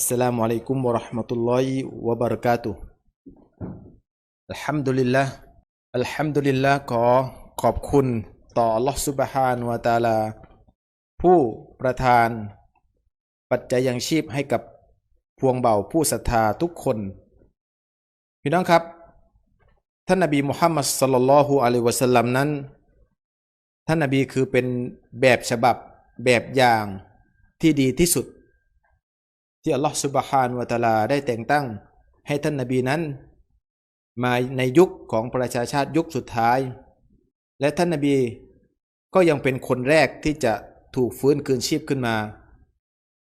السلام عليكم ورحمة الله وبركاته อัลฮัมดุลิลละอัลฮัมดุลิลละขอขอบคุณต่อ Allah Subhanahu wa Taala ผู้ประทาน ปัจจัยยังชีพให้กับพวงเบาผู้ศรัทธาทุกคน พี่น้องครับ ท่านนบีมุฮัมมัดสลลัลลอฮุอะลัยวะสัลลัมนั้น ท่านนบีคือเป็นแบบฉบับแบบอย่างที่ดีที่สุด ที่อัลลอฮฺสุบฮานวะตะอาลาได้แต่งตั้ง ให้ท่านนบีนั้น มาในยุคของประชาชาติยุคสุดท้าย และท่านนบีก็ยังเป็นคนแรกที่จะถูกฟื้นคืนชีพขึ้นมา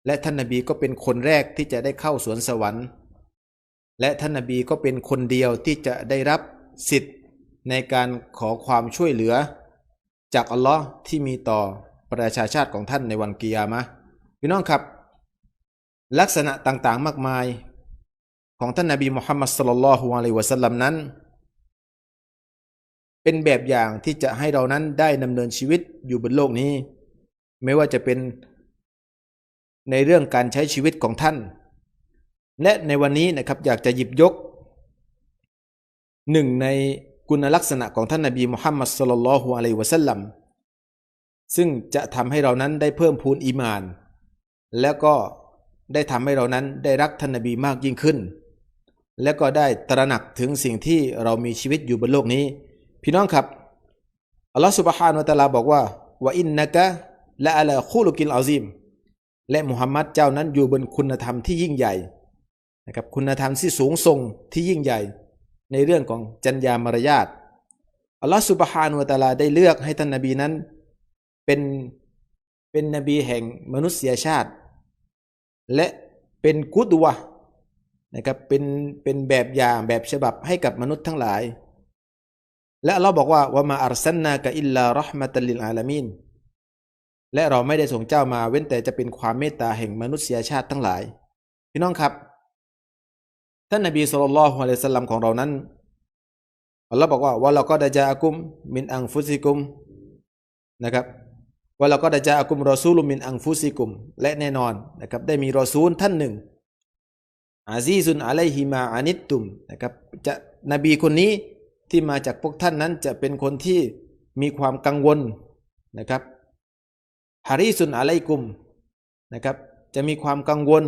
และท่านนบีก็เป็นคนแรกที่จะได้เข้าสวนสวรรค์ และท่านนบีก็เป็นคนเดียวที่จะได้รับสิทธิ์ในการขอความช่วยเหลือ จากอัลลอฮ์ที่มีต่อประชาชาติของท่านในวันกิยามะพี่น้องครับ ลักษณะต่างๆมากมายของท่านนาบีมุฮัมมัดสลลัลฮุอะลัยวะสัลลัมนั้น เป็นแบบอย่างที่จะให้เรานั้นได้ดำเนินชีวิตอยู่บนโลกนี้ ไม่ว่าจะเป็นในเรื่องการใช้ชีวิตของท่าน และในวันนี้นะครับอยากจะหยิบยกหนึ่งในคุณลักษณะของท่านนาบีมุฮัมมัดสลลัลฮุอะลัยวะสัลลัมซึ่งจะทำให้เรานั้นได้เพิ่มพูนอีมาน แล้วก็ ได้ทำให้เรานั้นได้รักท่านนบีมากยิ่งขึ้น และก็ได้ตระหนักถึงสิ่งที่เรามีชีวิตอยู่บนโลกนี้ พี่น้องครับอัลลอฮฺสุบฮานาอัลลอฮฺบอกว่าว่าอินนะกะและอัลคูลุกิลอาซิมและมุฮัมมัดเจ้านั้นอยู่บนคุณธรรมที่ยิ่งใหญ่นะครับคุณธรรมที่สูงส่งที่ยิ่งใหญ่ ในเรื่องของจัญญามารยาทอัลลอฮฺสุบฮานาอัลลอฮฺได้เลือกให้ท่านนบีนั้นเป็นเป็นนบีแห่งมนุษยชาติ และเป็นกุดวะนะครับเป็นเป็นแบบอย่างแบบฉบับให้กับมนุษย์ทั้งหลาย และเราบอกว่าวามาอัลสันนากะอิลลารห์มะตัลลิลอาลามีนและเราไม่ได้ส่งเจ้ามาเว้นแต่จะเป็นความเมตตาแห่งมนุษยชาติทั้งหลาย พี่น้องครับ ท่านนบีสุลต่านละฮ์อะลัยสสลัมของเรานั้นอัลลอฮ์บอกว่าว่าเราก็ได้จากุม มินอังฟุซิกุมนะครับ ว่าเราก็ได้จะอากุมรอซูลุมินอังฟุซิกุม และแน่นอนนะครับได้มีรอซูลท่านหนึ่ง อาซีซุนอะลัยฮิมาอานิตตุมนะครับจะนบีคนนี้ที่มาจากพวกท่านนั้นจะเป็นคนที่มีความกังวลนะครับฮาริซุนอะลัยกุมนะครับจะมีความกังวล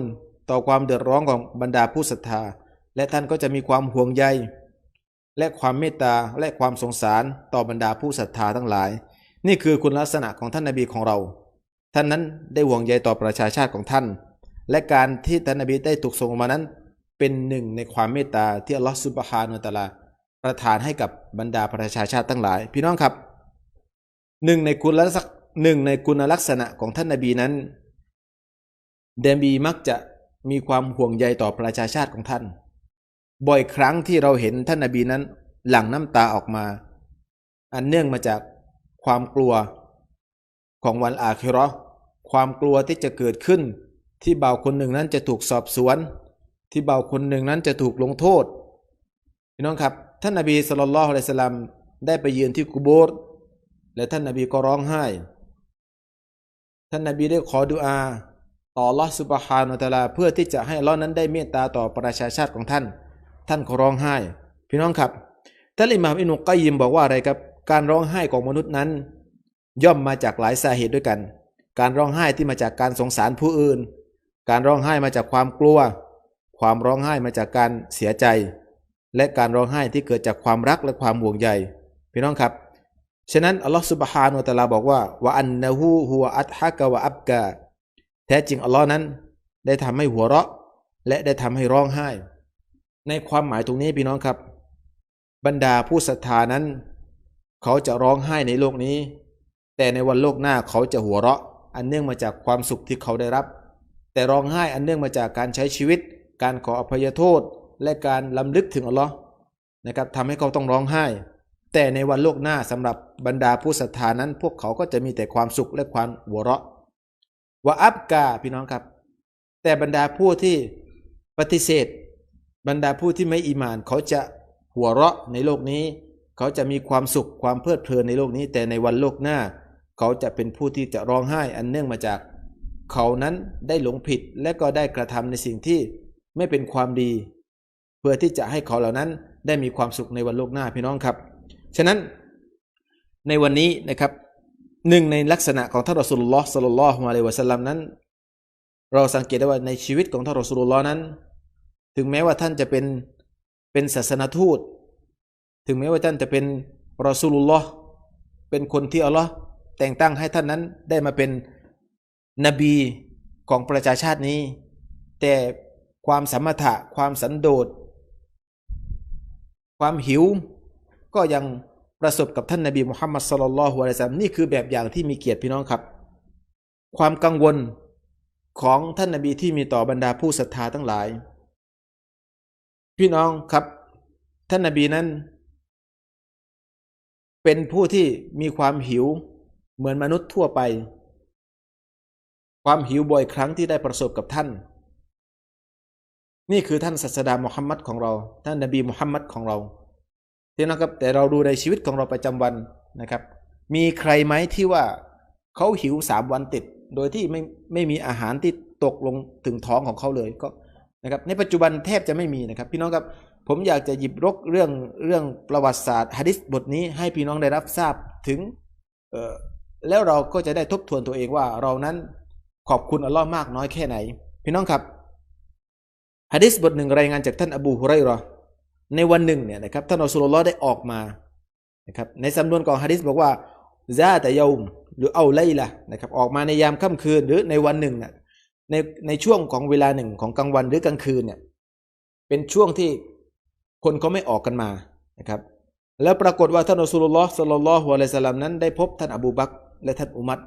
ต่อความเดือดร้อนของบรรดาผู้ศรัทธา และท่านก็จะมีความห่วงใย และความเมตตาและความสงสารต่อบรรดาผู้ศรัทธาทั้งหลาย นี่คือคุณลักษณะของท่านนาบีของเรา ท่านนั้นได้ห่วงใยต่อประชาชาติของท่าน และการที่ท่านนาบีได้ถูกส่งมานั้นเป็นหนึ่งในความเมตตาที่อัลลอฮฺสุบฮานุตะลา ประทานให้กับบรรดาประชาชาติทั้งหลาย พี่น้องครับหนึ่งในคุณลักษณะหนึ่งในคุณลักษณะของท่านนาบีนั้นเดบีมักจะมีความห่วงใยต่อประชาชาติของท่าน บ่อยครั้งที่เราเห็นท่านนาบีนั้นหลั่งน้ำตาออกมา อันเนื่องมาจาก ความกลัวของวันอาคิรอความกลัวที่จะเกิดขึ้น ที่บ่าวคนหนึ่งนั้นจะถูกสอบสวน ที่บ่าวคนหนึ่งนั้นจะถูกลงโทษพี่น้องครับท่านนาบีสุลต่านละฮ์อะลัยสลัมได้ไปยืนที่กุโบร์และท่านนาบีก็ร้องไห้ ท่านนาบีได้ขอดุอาต่อลอสุบฮานุตะลาเพื่อที่จะให้ลอนั้นได้เมตตาต่อประชาชาติของท่าน ท่านก็ร้องไห้ พี่น้องครับท่านอิหม่ามอินุกัยยิมบอกว่าอะไรครับ การร้องไห้ของมนุษย์นั้น ย่อมมาจากหลายสาเหตุด้วยกัน การร้องไห้ที่มาจากการสงสารผู้อื่น การร้องไห้มาจากความกลัว ความร้องไห้มาจากการเสียใจ และการร้องไห้ที่เกิดจากความรักและความห่วงใยพี่น้องครับฉะนั้นอัลลอฮฺสุบฮานุตะลาบอกว่าว่าอันนะฮูฮัวอัตฮะกะวะอับกะแท้จริงอัลลอฮ์นั้น ได้ทำให้หัวเราะ และได้ทำให้ร้องไห้ ในความหมายตรงนี้พี่น้องครับ บรรดาผู้ศรัทธานั้น เขาจะร้องไห้ในโลกนี้ แต่ในวันโลกหน้าเขาจะหัวเราะ อันเนื่องมาจากความสุขที่เขาได้รับ แต่ร้องไห้อันเนื่องมาจากการใช้ชีวิต การขออภัยโทษ และการลำลึกถึงอัลลอฮ์นะครับทำให้เขาต้องร้องไห้ แต่ในวันโลกหน้าสำหรับบรรดาผู้ศรัทธานั้น พวกเขาก็จะมีแต่ความสุขและความหัวเราะว่าอับกาพี่น้องครับ แต่บรรดาผู้ที่ปฏิเสธ บรรดาผู้ที่ไม่อีมานเขาจะหัวเราะในโลกนี้ เขาจะมีความสุขความเพลิดเพลินในโลกนี้ แต่ในวันโลกหน้า เขาจะเป็นผู้ที่จะร้องไห้อันเนื่องมาจาก เขานั้นได้หลงผิดและก็ได้กระทำในสิ่งที่ไม่เป็นความดี เพื่อที่จะให้เขาเหล่านั้นได้มีความสุขในวันโลกหน้าพี่น้องครับ ฉะนั้นในวันนี้นะครับหนึ่งในลักษณะของท่านรอสุลลอฮ์สัลลัลอฮุอะลัยฮิวะสลลัมนั้น เราสังเกตได้ว่าในชีวิตของท่านรอสุลลอฮ์นั้น ถึงแม้ว่าท่านจะเป็นเป็นศาสนทูต ถึงแม้ว่าท่านจะเป็นรอสูลุลลอฮ์เป็นคนที่อัลลอฮ์แต่งตั้งให้ท่านนั้นได้มาเป็นนบีของประชาชาตินี้ แต่ความสมถะความสันโดษ ความหิว ก็ยังประสบกับท่านนบีมุฮัมมัดสลลัลลอฮุอะลัยซัมนี่คือแบบอย่างที่มีเกียรติพี่น้องครับ ความกังวลของท่านนบีที่มีต่อบรรดาผู้ศรัทธาทั้งหลาย พี่น้องครับ ท่านนบีนั้น เป็นผู้ที่มีความหิวเหมือนมนุษย์ทั่วไป ความหิวบ่อยครั้งที่ได้ประสบกับท่าน นี่คือท่านศาสดามุฮัมมัดของเรา ท่านนบีมุฮัมมัดของเราที่นะครับแต่เราดูในชีวิตของเราประจำวันนะครับ มีใครไหมที่ว่าเขาหิวสามวันติด โดยที่ไม่ไม่มีอาหารที่ตกลงถึงท้องของเขาเลยก็นะครับในปัจจุบันแทบจะไม่มีนะครับ พี่น้องครับ ผมอยากจะหยิบรกเรื่องเรื่องประวัติศาสตร์ฮะดิษบทนี้ให้พี่น้องได้รับทราบถึงแล้วเราก็จะได้ทบทวนตัวเองว่าเรานั้นขอบคุณอัลลอฮ์มากน้อยแค่ไหน พี่น้องครับฮะดิษบทหนึ่งรายงานจากท่านอบูฮุไรรอในวันหนึ่งเนี่ยนะครับท่านอัสลลอฮ์ได้ออกมานะครับในสำนวนของฮะดิษบอกว่าซาแต่ยมหรือเอาไลละนะครับออกมาในยามค่ำคืนหรือในวันหนึ่งเนี่ยในในช่วงของเวลาหนึ่งของกลางวันหรือกลางคืนเนี่ยเป็นช่วงที่ คนเขาไม่ออกกันมานะครับ แล้วปรากฏว่าท่านอัสลลอฮ์สัลลัลลอฮุอะลัยฮิสลามนั้นได้พบท่านอบูบักและท่านอุมัร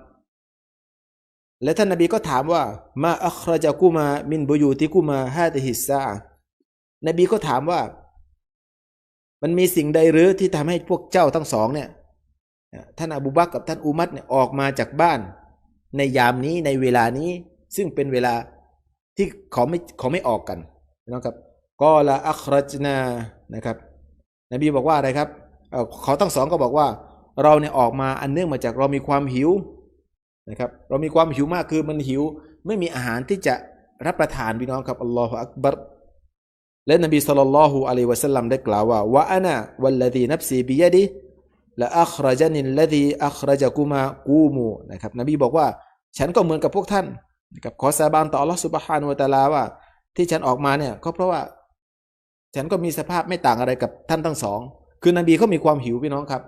และท่านนบีก็ถามว่า มาอัครจากุมา มินบุยูติกุมาฮาติฮิซานบีก็ถามว่า มันมีสิ่งใดหรือที่ทำให้พวกเจ้าทั้งสองเนี่ยท่านอบูบักกับท่านอุมัรเนี่ยออกมาจากบ้าน ในยามนี้ในเวลานี้ซึ่งเป็นเวลาที่เขาไม่เขาไม่ออกกันนะครับ ก็ละอัครจนานะครับ นบีบอกว่าอะไรครับเขาทั้งสองก็บอกว่า เราเนี่ยออกมาอันเนื่องมาจากเรามีความหิวนะครับ เรามีความหิวมากคือมันหิว ไม่มีอาหารที่จะรับประทานพี่น้องครับอัลลอฮฺอักบัรและนบีสุลต่านละฮุอะลัยวะสัลลัมได้กล่าวว่าวะอานะวัลลดีนับซีบิยดิละอัครจันินละดีอัครจักุมากูมูนะครับ นบีบอกว่า ฉันก็เหมือนกับพวกท่านนะครับขอสาบานต่ออัลลอฮฺสุบฮานุวะตะลาว่า ที่ฉันออกมาเนี่ยก็เพราะว่า ฉันก็มีสภาพไม่ต่างอะไรกับท่านทั้งสอง คือนบีเขามีความหิวพี่น้องครับ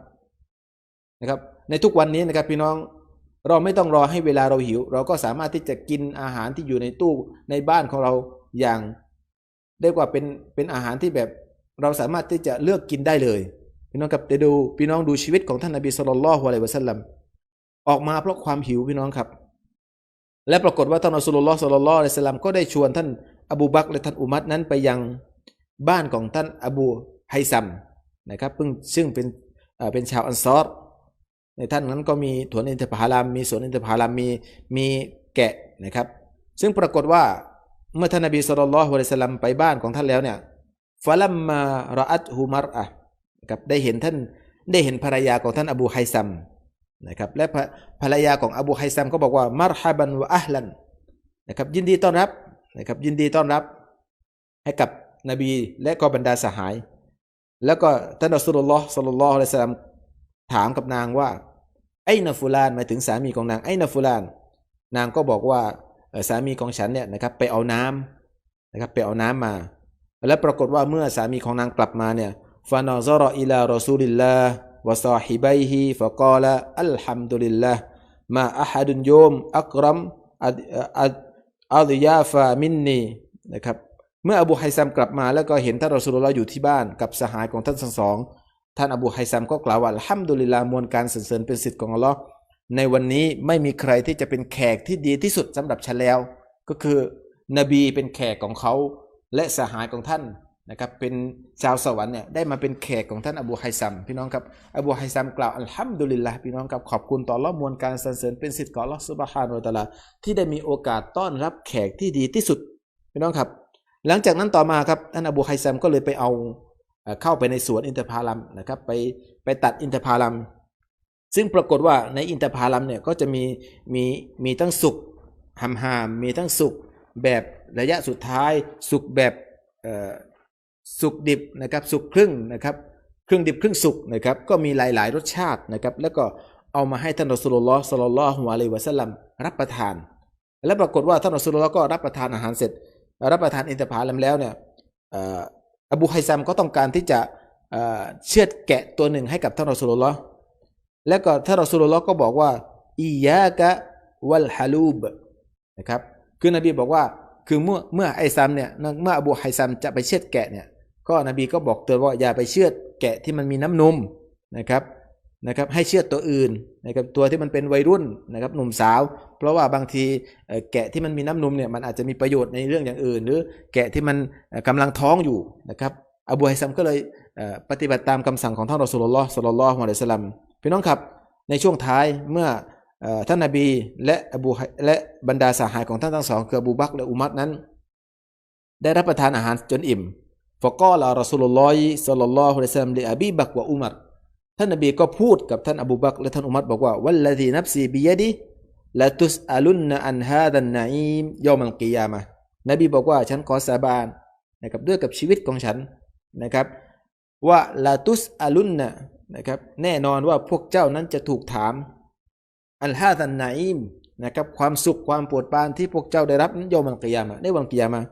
นะครับ ในทุกวันนี้นะครับพี่น้องเราไม่ต้องรอให้เวลาเราหิว เราก็สามารถที่จะกินอาหารที่อยู่ในตู้ในบ้านของเราอย่างเรียกว่าเป็นเป็นอาหารที่แบบเราสามารถที่จะเลือกกินได้เลย พี่น้องครับเดดูพี่น้องดูชีวิตของท่านนบีสุลต่านละฮ์อะลัยวะสัลลัมออกมาเพราะความหิวพี่น้องครับ และปรากฏว่าท่านอัสลลอฮ์สุลลัลลอฮ์อะลัยฮิสลามก็ได้ชวนท่านอบูบักและท่านอุมัดนั้นไปยัง บ้านของท่านอบูไฮซัมนะครับเพิ่งซึ่งเป็นเป็นชาวอันซอรในท่านนั้นก็มีถวนอินทผลัมมีสวนอินทผลัมมีมีแกะนะครับ ซึ่งปรากฏว่าเมื่อท่านนบีสุลต่านละฮ์วะลัยสลัมไปบ้านของท่านแล้วเนี่ยฟาลัมมาระอัตฮูมารอะกับได้เห็นท่านได้เห็นภรรยาของท่านอบูไฮซัมนะครับและภรรยาของอบูไฮซัมก็บอกว่า มารฮับันวะอัลลันนะครับยินดีต้อนรับนะครับยินดีต้อนรับให้กับ นบีและก็บรรดาสหาย แล้วก็ท่านอัสลุลลอฮ์สลลัลลอฮุอะลัยสลามถามกับนางว่า ไอ้นฟูลานหมายถึงสามีของนางไอ้นฟูลาน นางก็บอกว่าสามีของฉันเนี่ยนะครับไปเอาน้ำนะครับไปเอาน้ำมา และปรากฏว่าเมื่อสามีของนางกลับมาเนี่ยฟานอซรออิลารอซูลิลลาห์วะซาฮิบัยฮิฟะกาละอัลฮัมดุลิลลาห์มาอะฮัดุนโยมอักรัมอัดอัดอัลยาฟามินนีนะครับ เมื่ออบูไฮซัมกลับมาแล้วก็เห็นท่านรอซูลุลลาห์อยู่ที่บ้านกับสหายของท่านทั้งสองท่านอบูไฮซัมก็กล่าวว่าห้ามดุลิลามวลการสรรเสริญเป็นสิทธิ์ของอัลลอฮ์ในวันนี้ไม่มีใครที่จะเป็นแขกที่ดีที่สุดสำหรับฉันแล้ว ก็คือนบีเป็นแขกของเขา และสหายของท่านนะครับเป็นชาวสวรรค์เนี่ยได้มาเป็นแขกของท่านอบูไฮซัมพี่น้องครับอบูไฮซัมกล่าวอัลฮัมดุลิลละพี่น้องครับขอบคุณต่อละมวลการสรรเสริญเป็นสิทธิ์ของอัลลอฮ์สุบฮานุตะลาที่ได้มีโอกาสต้อนรับแขกที่ดีที่สุดพี่น้องครับ หลังจากนั้นต่อมาครับท่านอบูไฮซัมก็เลยไปเอาเข้าไปในสวนอินทผลัมนะครับไปไปตัดอินทผลัม ซึ่งปรากฏว่าในอินทผลัมเนี่ยก็จะมีมีมีทั้งสุกหำหามมีทั้งสุขแบบระยะสุดท้าย สุขแบบสุขดิบนะครับสุขครึ่งนะครับครึ่งดิบครึ่งสุกนะครับก็มีหลายๆ รสชาตินะครับแล้วก็เอามาให้ท่านรอสูลุลลอฮ์สัลลลลอฮุอะลัยฮิวะสัลลัมรับประทาน และปรากฏว่าท่านรอสุลลอฮ์ก็รับประทานอาหารเสร็จ รับประทานอินทผลัมแล้วเนี่ยอบูไฮซัมก็ต้องการที่จะเชือดแกะตัวหนึ่งให้กับท่านรอสูลุลลอฮ์แล้วก็ท่านรอสูลุลลอฮ์ก็บอกว่าอียะกะวัลฮาลูบนะครับคือนบีบอกว่าคือเมื่อเมื่อไอซัมเนี่ยเมื่ออบูไฮซัมจะไปเชือดแกะเนี่ยก็นบีก็บอกเตือนว่าอย่าไปเชือดแกะที่มันมีน้ำนมนะครับ นะครับให้เชือดตัวอื่นนะครับตัวที่มันเป็นวัยรุ่นนะครับหนุ่มสาว เพราะว่าบางทีแกะที่มันมีน้ำนมเนี่ยมันอาจจะมีประโยชน์ในเรื่องอย่างอื่น หรือแกะที่มันเอ่อกำลังท้องอยู่นะครับอบูไฮซัมก็เลยปฏิบัติตามคำสั่งของท่านรอสูลุลลอฮ์สัลลัลลอฮุอะลัยฮิวะสัลลัมพี่น้องครับในช่วงท้ายเมื่อท่านนบีและอบูและบรรดาสหายของท่านทั้งสองคืออบูบักและอุมัรนั้น ได้รับประทานอาหารจนอิ่มฟะกอลารอสูลุลลอฮิสัลลัลลอฮุอะลัยฮิวะสัลลัมลิอบีบักวะอุมัร ท่านนบีก็พูดกับท่านอบูบักและท่านอุมัรบอกว่าวัลลดีนับซีบิยดิละตุสอาลุนนอันฮาดันนาอิมยอมัลกิยามะนบีบอกว่าฉันขอสาบานนะครับด้วยกับชีวิตของฉันนะครับว่าละตุสอาลุนนะนะครับแน่นอนว่าพวกเจ้านั้นจะถูกถามอันฮาดันนาอิมนะครับความสุขความปรดปานที่พวกเจ้าได้รับนั้นยอมัลกิยามะในวันกิยามะ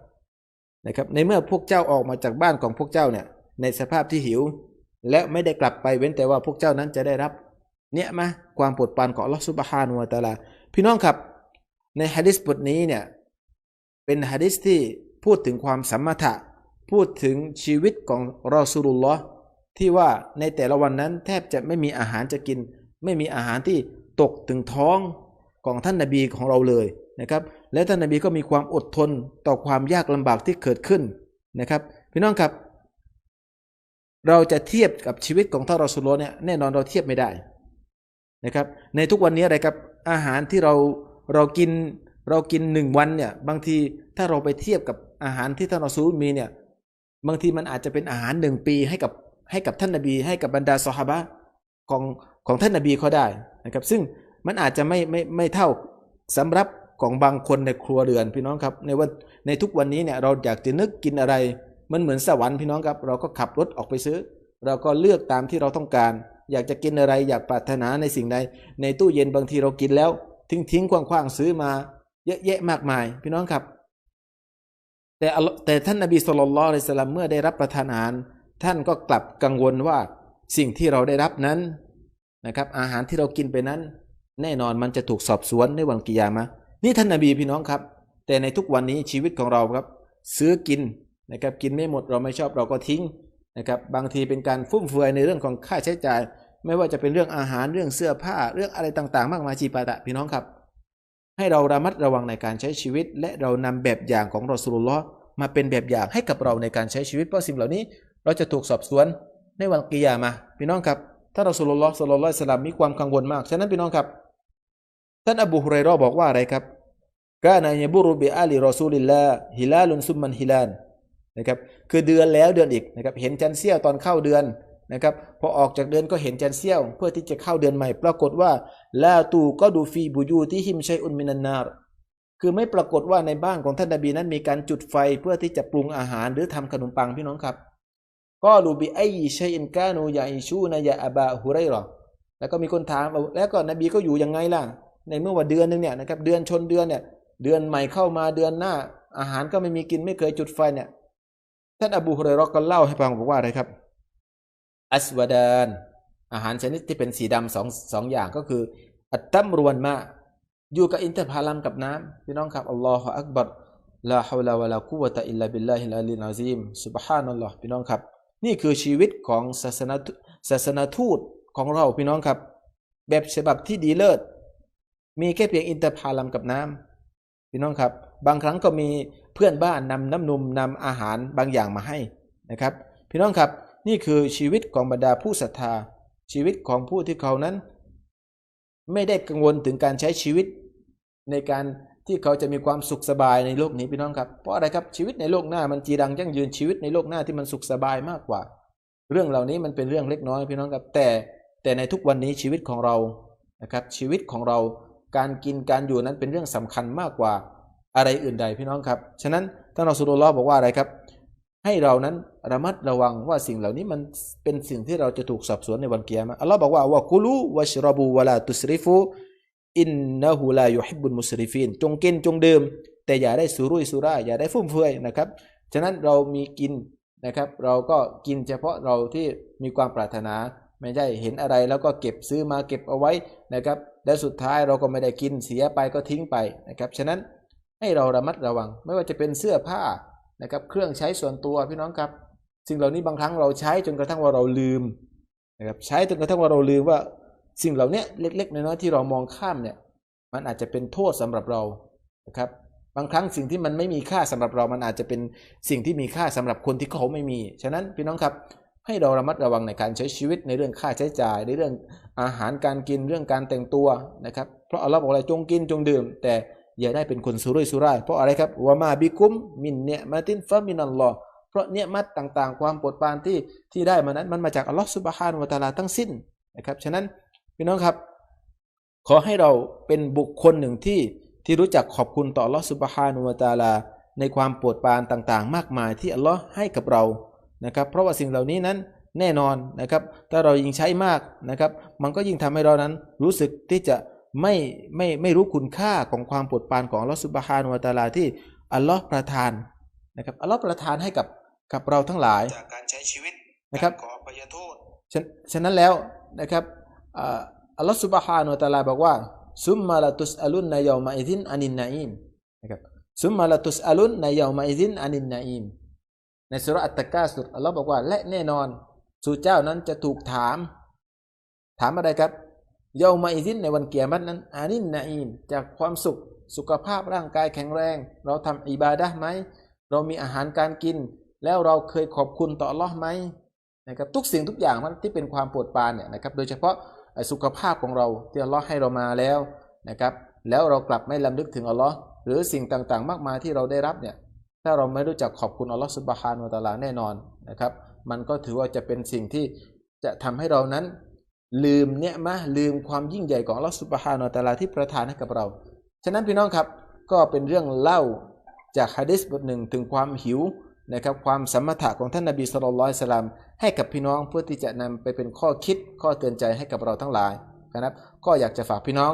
นะครับในเมื่อพวกเจ้าออกมาจากบ้านของพวกเจ้าเนี่ยในสภาพที่หิว และไม่ได้กลับไปเว้นแต่ว่าพวกเจ้านั้นจะได้รับ เนี่ยมาความโปรดปรานของอัลลอฮฺซุบฮานุวตาลา พี่น้องครับ ในฮะดิษบทนี้เนี่ยเป็นฮะดิษที่พูดถึงความสัมมาทะพูดถึงชีวิตของรอซูลุลลอฮ์ที่ว่าในแต่ละวันนั้นแทบจะไม่มีอาหารจะกิน ไม่มีอาหารที่ตกถึงท้องของท่านนาบีของเราเลยนะครับ และท่านนาบีก็มีความอดทนต่อความยากลำบากที่เกิดขึ้นนะครับ พี่น้องครับ เราจะเทียบกับชีวิตของท่านรอสุลลห์เนี่ยแน่นอนเราเทียบไม่ได้นะครับในทุกวันนี้อะไรครับอาหารที่เราเรากินเรากินหนึ่งวันเนี่ยบางทีถ้าเราไปเทียบกับอาหารที่ท่านรอซูลมีเนี่ยบางทีมันอาจจะเป็นอาหารหนึ่งปีให้กับให้กับท่านนบี ให้กับบรรดาซอฮาบะของของท่านนบีเขาได้นะครับซึ่งมันอาจจะไม่ไม่ไม่เท่าสำหรับของบางคนในครัวเรือนพี่น้องครับในวันในทุกวันนี้เนี่ยเราอยากจะนึกกินอะไร มันเหมือนสวรรค์พี่น้องครับ เราก็ขับรถออกไปซื้อ เราก็เลือกตามที่เราต้องการ อยากจะกินอะไรอยากปรารถนาในสิ่งใด ในตู้เย็นบางทีเรากินแล้ว ทิ้งทิ้งคว้างๆซื้อมา เยอะแยะมากมาย พี่น้องครับ แต่แต่ท่านนบีสุลต่านละสลามเมื่อได้รับประทานอาหาร ท่านก็กลับกังวลว่าสิ่งที่เราได้รับนั้นนะครับ อาหารที่เรากินไปนั้น แน่นอนมันจะถูกสอบสวนในวันกิยามะนี่ท่านนบีพี่น้องครับ แต่ในทุกวันนี้ชีวิตของเราครับ ซื้อกิน นะครับกินไม่หมดเราไม่ชอบเราก็ทิ้งนะครับบางทีเป็นการฟุ่มเฟือยในเรื่องของค่าใช้จ่าย ไม่ว่าจะเป็นเรื่องอาหารเรื่องเสื้อผ้าเรื่องอะไรต่างๆ มากมายจีปาตะพี่น้องครับ ให้เราระมัดระวังในการใช้ชีวิต และเรานำแบบอย่างของรอสุลลอฮ์มาเป็นแบบอย่างให้กับเราในการใช้ชีวิตเพราะสิ่งเหล่านี้ เราจะถูกสอบสวนในวันกิยามะพี่น้องครับถ้ารอสุลลอฮ์สัลลัลลอฮุอะลัยฮิวะซัลลัมมีความกังวลมากฉะนั้นพี่น้องครับท่านอบูฮุไรเราะห์บอกว่าอะไรครับกานายบุรุบิอาลีรอซูลิลลาฮิลาลุนซุมมันฮิลาน นะครับคือเดือนแล้วเดือนอีกนะครับเห็นจันเสี้ยวตอนเข้าเดือนนะครับพอออกจากเดือนก็เห็นจันเสี้ยวเพื่อที่จะเข้าเดือนใหม่ ปรากฏว่าลาตูก็ดูฟีบูยูที่หิมชัยอุนมินันนารคือไม่ปรากฏว่าในบ้านของท่านนบีนั้นมีการจุดไฟเพื่อที่จะปรุงอาหารหรือทำขนมปังพี่น้องครับก็รูบิไอชัยอินกานูยาอิชูนายาอบาฮุไรรอแล้วก็มีคนถามแล้วก็นบีก็อยู่ยังไงล่ะ ในเมื่อว่าเดือนหนึงเนี่ยนะครับเดือนชนเดือนเนี่ยเดือนใหม่เข้ามาเดือนหน้า อาหารก็ไม่มีกินไม่เคยจุดไฟเนี่ย ท่านอบูฮุเรต์ก็เล่าให้ฟังบอกว่าอะไรครับ อัสวดานอาหารชนิดที่เป็นสีดำสองสองอย่างก็คือ อัตตัมรวนมาอยู่กับอินทผลัมกับน้ำพี่น้องครับอัลลอฮฺอักบัรลาฮาวลาวะลากุวะตะอิลลาบิลลาฮิลอาลีนาซีมสุบฮานัลลอฮ์พี่น้องครับ นี่คือชีวิตของศาสนาศาสนาทูตของเราพี่น้องครับ แบบฉบับที่ดีเลิศ มีแค่เพียงอินทผลัมกับน้ำพี่น้องครับ บางครั้งก็มี เพื่อนบ้านนำน้ำนมนำอาหารบางอย่างมาให้นะครับ พี่น้องครับนี่คือชีวิตของบรรดาผู้ศรัทธา ชีวิตของผู้ที่เขานั้น ไม่ได้กังวลถึงการใช้ชีวิต ในการที่เขาจะมีความสุขสบายในโลกนี้พี่น้องครับเพราะอะไรครับชีวิตในโลกหน้ามันจีรังยั่งยืนชีวิตในโลกหน้าที่มันสุขสบายมากกว่า เรื่องเหล่านี้มันเป็นเรื่องเล็กน้อยพี่น้องครับแต่แต่ในทุกวันนี้ชีวิตของเรานะครับชีวิตของเราการกินการอยู่นั้นเป็นเรื่องสำคัญมากกว่า อะไรอื่นใดพี่น้องครับ ฉะนั้นท่านอัสสุลลอฮ์บอกว่าอะไรครับ ให้เรานั้นระมัดระวังว่าสิ่งเหล่านี้มันเป็นสิ่งที่เราจะถูกสอบสวนในวันเกียรติอัลลอฮ์บอกว่าวะกุลูวะชรบูวะลาตุสริฟูอินนะฮูลายุฮิบุลมุสริฟีนจงกินจงดื่ม แต่อย่าได้สุรุ่ยสุร่ายอย่าได้ฟุ่มเฟือยนะครับ ฉะนั้นเรามีกินนะครับ เราก็กินเฉพาะเราที่มีความปรารถนา ไม่ใช่เห็นอะไรแล้วก็เก็บซื้อมาเก็บเอาไว้นะครับ และสุดท้ายเราก็ไม่ได้กินเสียไปก็ทิ้งไปนะครับ ฉะนั้น ให้เราระมัดระวัง ไม่ว่าจะเป็นเสื้อผ้านะครับเครื่องใช้ส่วนตัวพี่น้องครับ สิ่งเหล่านี้บางครั้งเราใช้จนกระทั่งว่าเราลืมนะครับใช้จนกระทั่งว่าเราลืมว่าสิ่งเหล่านี้เล็กๆน้อยๆที่เรามองข้ามเนี่ยมันอาจจะเป็นโทษสำหรับเรานะครับบางครั้งสิ่งที่มันไม่มีค่าสำหรับเรา มันอาจจะเป็นสิ่งที่มีค่าสำหรับคนที่เขาไม่มี ฉะนั้นพี่น้องครับให้เราระมัดระวังในการใช้ชีวิตในเรื่องค่าใช้จ่าย ในเรื่องอาหารการกินเรื่องการแต่งตัวนะครับ เพราะอัลลอฮ์บอกอะไรจงกินจงดื่ม แต่ อย่าได้เป็นคนสุรุ่ยสุร่ายเพราะอะไรครับวามาบิกุมมินเนี่ยมาตินฟะมินัลลอฮ์เพราะเนี่ยมัดต่างๆ ความปรดปานที่ที่ได้มานั้นมันมาจากอัลลอฮ์สุบฮานุวะตาลาทั้งสิ้นนะครับฉะนั้นพี่น้องครับ ขอให้เราเป็นบุคคลหนึ่งที่ที่รู้จักขอบคุณต่ออัลลอฮ์สุบฮานุวะตาลาในความปรดปานต่างๆ มากมายที่อัลลอฮ์ให้กับเรานะครับเพราะว่าสิ่งเหล่านี้นั้นแน่นอนนะครับ ถ้าเรายิ่งใช้มากนะครับ มันก็ยิ่งทำให้เรานั้นรู้สึกที่จะ ไม่ไม่ไม่รู้คุณค่าของความโปรดปรานของอัลลอฮ์สุบฮานุวะตะอาลาที่อัลลอฮ์ประทานนะครับอัลลอฮ์ประทานให้กับกับเราทั้งหลายจากการใช้ชีวิตนะครับกาขออภัยโทษฉะฉะนั้นแล้วนะครับอ่าอัลลอฮฺสุบฮานุวะตะอาลาบอกว่าซุมมาลาตุสอาลุนในยามาอิดินอานินนาอิมนะครับซุมมาลาตุสอาลุนในยามาอิดินอานินนาอิมในสุรอัตตะกาสุดอัลลอฮ์บอกว่าและแน่นอน สู่เจ้านั้นจะถูกถาม ถามอะไรครับ เยามาอิดินในวันเกียรตินั้นอานินนาอิมจากความสุขสุขภาพร่างกายแข็งแรง เราทำอิบาดะไหม เรามีอาหารการกิน แล้วเราเคยขอบคุณต่ออัลลอฮ์ไหมนะครับทุกสิ่งทุกอย่างที่เป็นความปรดปานเนี่ยนะครับโดยเฉพาะสุขภาพของเราที่อัลลอฮ์ให้เรามาแล้วนะครับแล้วเรากลับไม่ลำลึกถึงอัลลอฮ์หรือสิ่งต่างๆ มากมายที่เราได้รับเนี่ยถ้าเราไม่รู้จักขอบคุณอัลลอฮ์สุบฮานุวะตะอาลาแน่นอนนะครับมันก็ถือว่าจะเป็นสิ่งที่จะทำให้เรานั้น ลืมเนี่ยมะลืมความยิ่งใหญ่ของลอสุบฮานุวะตาลาที่ประทานให้กับเรา ฉะนั้นพี่น้องครับก็เป็นเรื่องเล่าจากฮะดิษบทหนึ่งถึงความหิวนะครับความสมถะของท่านนบีสุลต่านสลามให้กับพี่น้องเพื่อที่จะนำไปเป็นข้อคิดข้อเตือนใจให้กับเราทั้งหลายนะครับ ก็อยากจะฝากพี่น้อง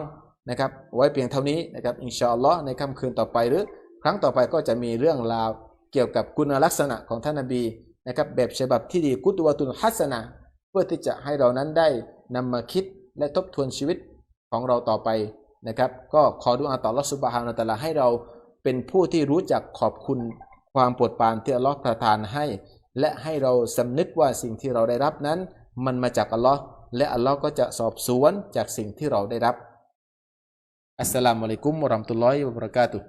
นะครับไว้เพียงเท่านี้นะครับอินชาอัลลอฮ์ในค่ำคืนต่อไปหรือ ครั้งต่อไปก็จะมีเรื่องราวเกี่ยวกับคุณลักษณะของท่านนบีนะครับแบบฉบับที่ดีกุตวะตุลฮัสนะ เพื่อที่จะให้เรานั้นได้นำมาคิดและทบทวนชีวิตของเราต่อไปนะครับ ก็ขอดุอาต่ออัลลอสุบฮานะฮูวะตะลาให้เราเป็นผู้ที่รู้จักขอบคุณความโปรดปรานที่อัลลอฮ์ประทานให้ และให้เราสำนึกว่าสิ่งที่เราได้รับนั้น มันมาจากอัลลอฮ์และอัลลอฮ์ก็จะสอบสวนจากสิ่งที่เราได้รับอัสสลามุอะลัยกุมวะเราะห์มะตุลลอฮิวะบะเราะกาตุฮ์